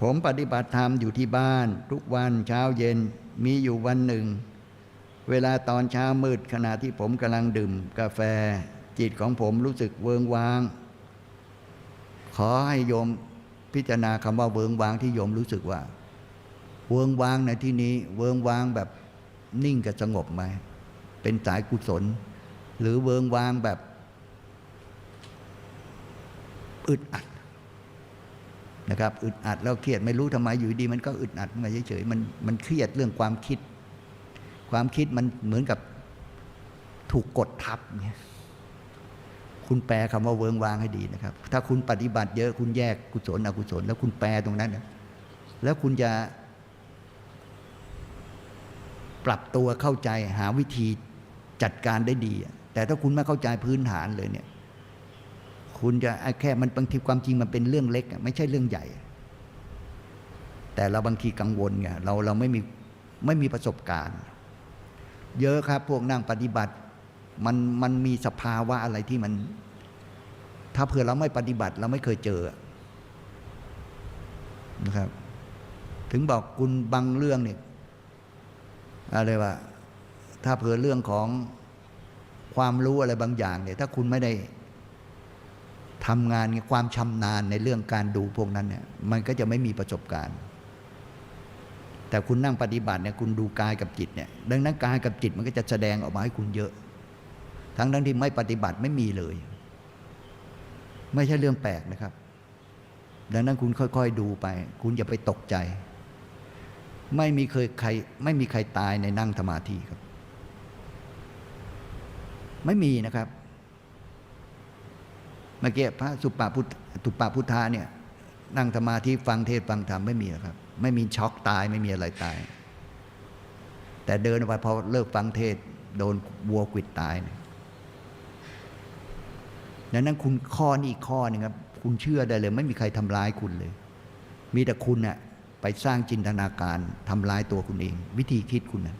ผมปฏิบัติธรรมอยู่ที่บ้าน ทุกวันเช้าเย็นมีอยู่วันหนึ่ง เวลาตอนเช้ามืดขณะที่ผมกำลังดื่มกาแฟ จิตของผมรู้สึกเวิงวาง ขอให้โยมพิจารณาคำว่าเวิงวางที่โยมรู้สึกว่า เวิงวางในที่นี้ เวิงวางแบบนิ่งกับสงบไหมเป็นสายกุศล หรือเวิงวางแบบอึดอัด นะครับอึดอัดแล้วเครียดไม่รู้ทำไมอยู่ดี มันก็อึดอัดมาเฉยๆมันมันเครียดเรื่องความคิด ความคิดมันเหมือนกับถูกกดทับเนี่ยคุณแปลคำว่าเวิงวางให้ดีนะครับ ถ้าคุณปฏิบัติเยอะคุณแยกกุศลอกุศล แล้วคุณแปลตรงนั้นนะแล้วคุณจะ ปรับตัวเข้าใจหาวิธีจัดการได้ดี แต่ถ้าคุณไม่เข้าใจพื้นฐานเลยเนี่ย คุณจะแค่มันบางทีความจริงมันเป็นเรื่องเล็ก ไม่ใช่เรื่องใหญ่ แต่เราบางทีกังวลไงเราเราไม่มีไม่มีประสบการณ์ เยอะครับพวกนั่งปฏิบัติมันมันมีสภาวะอะไรที่มัน ถ้าเผื่อเราไม่ปฏิบัติ เราไม่เคยเจอนะครับ ถึงบอกคุณบางเรื่องเนี่ยอะไรว่า ถ้าเผื่อเรื่องของความรู้อะไรบางอย่างเนี่ย ถ้าคุณไม่ได้ ทำงานความชำนาญในเรื่องการดูพวกนั้นเนี่ยมันก็จะไม่มีประสบการณ์ แต่คุณนั่งปฏิบัติเนี่ยคุณดูกายกับจิตเนี่ยดังนั้นกายกับจิตมันก็จะแสดงออกมาให้คุณเยอะ ทั้งทั้งที่ไม่ปฏิบัติไม่มีเลย ไม่ใช่เรื่องแปลกนะครับ ดังนั้นคุณค่อยๆดูไป คุณอย่าไปตกใจ ไม่มีเคยใครไม่มีใครตายในนั่งสมาธิครับ ไม่มีนะครับ เมื่อกี้พระสุปปาพุทธตุปปาพุทธาเนี่ยนั่งสมาธิฟังเทศฟังธรรมไม่มีครับ ไม่มีช็อกตายไม่มีอะไรตาย แต่เดินไปพอเลิกฟังเทศโดนวัวกิดตายเนี่ยดังนั้นคุณข้อนี้อีกข้อนึงครับ คุณเชื่อได้เลย ไม่มีใครทำร้ายคุณเลย มีแต่คุณน่ะไปสร้างจินตนาการทำร้ายตัวคุณเอง วิธีคิดคุณนะ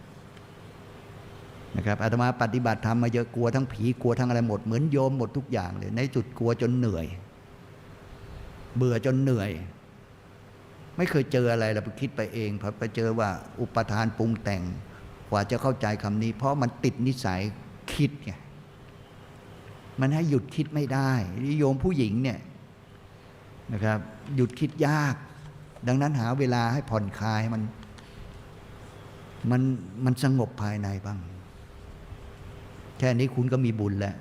นะครับอาตมาปฏิบัติธรรมมาเยอะกลัวทั้งผีกลัวทั้งอะไรหมดเหมือนโยมหมดทุกอย่างเลย ในจุดกลัวจนเหนื่อย เบื่อจนเหนื่อย ไม่เคยเจออะไรเราไปคิดไปเองพอไปเจอว่าอุปทานปรุงแต่งกว่าจะเข้าใจคำนี้ เพราะมันติดนิสัยคิดไงมันให้หยุดคิดไม่ได้โยมผู้หญิงเนี่ยนะครับหยุดคิดยาก ดังนั้นหาเวลาให้ผ่อนคลายมันมันมันสงบภายในบ้าง แค่นี้คุณก็มีบุญแล้ว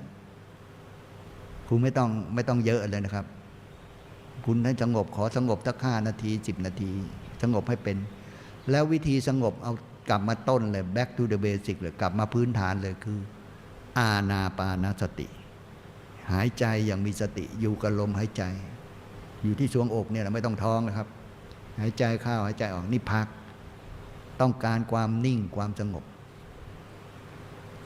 คุณไม่ต้องไม่ต้องเยอะเลยนะครับ คุณให้สงบขอสงบสักห้านาทีสิบนาที สงบให้เป็น แล้ววิธีสงบเอากลับมาต้นเลย back to the basic เลยกลับมาพื้นฐานเลยคือ อาณาปานสติ หายใจอย่างมีสติอยู่กับลมหายใจ อยู่ที่สวงอกเนี่ยเราไม่ต้องท้องนะครับ หายใจเข้าหายใจออกนี่พัก ต้องการความนิ่งความสงบ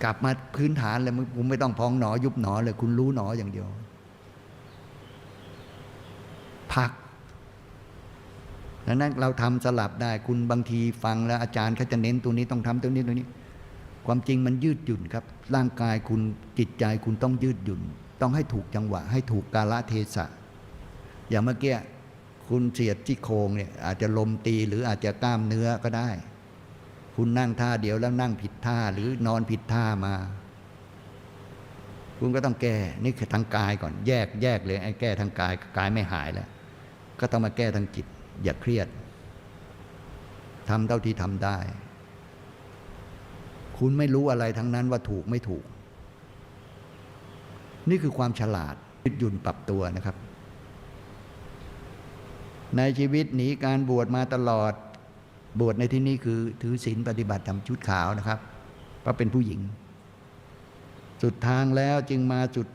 กลับมาพื้นฐานเลยคุณไม่ต้องพองหนอยุบหนอเลยคุณรู้หนออย่างเดียว พักดังนั้นเราทำสลับได้คุณบางทีฟังแล้วอาจารย์เขาจะเน้นตัวนี้ต้องทำตัวนี้ตัวนี้ ความจริงมันยืดหยุ่นครับ ร่างกายคุณจิตใจคุณต้องยืดหยุ่น ต้องให้ถูกจังหวะ ให้ถูกกาลเทศะ อย่างเมื่อกี้คุณเสียดที่โครงเนี่ยอาจจะลมตีหรืออาจจะกล้ามเนื้อก็ได้ คุณนั่งท่าเดียวแล้วนั่งผิดท่าหรือนอนผิดท่ามา คุณก็ต้องแก้ นี่คือทางกายก่อน แยกแยกเลยไอ้แก้ทางกายกายไม่หายแล้ว ก็ต้องมาแก้ทางจิต อย่าเครียดทำเท่าที่ทำได้ คุณไม่รู้อะไรทั้งนั้นว่าถูกไม่ถูก นี่คือความฉลาดยืดหยุ่นปรับตัวนะครับ ในชีวิตหนีการบวชมาตลอด บวชในที่นี้คือถือศีลปฏิบัติทำชุดขาวนะครับเพราะเป็นผู้หญิง สุดทางแล้วจึงมาจุด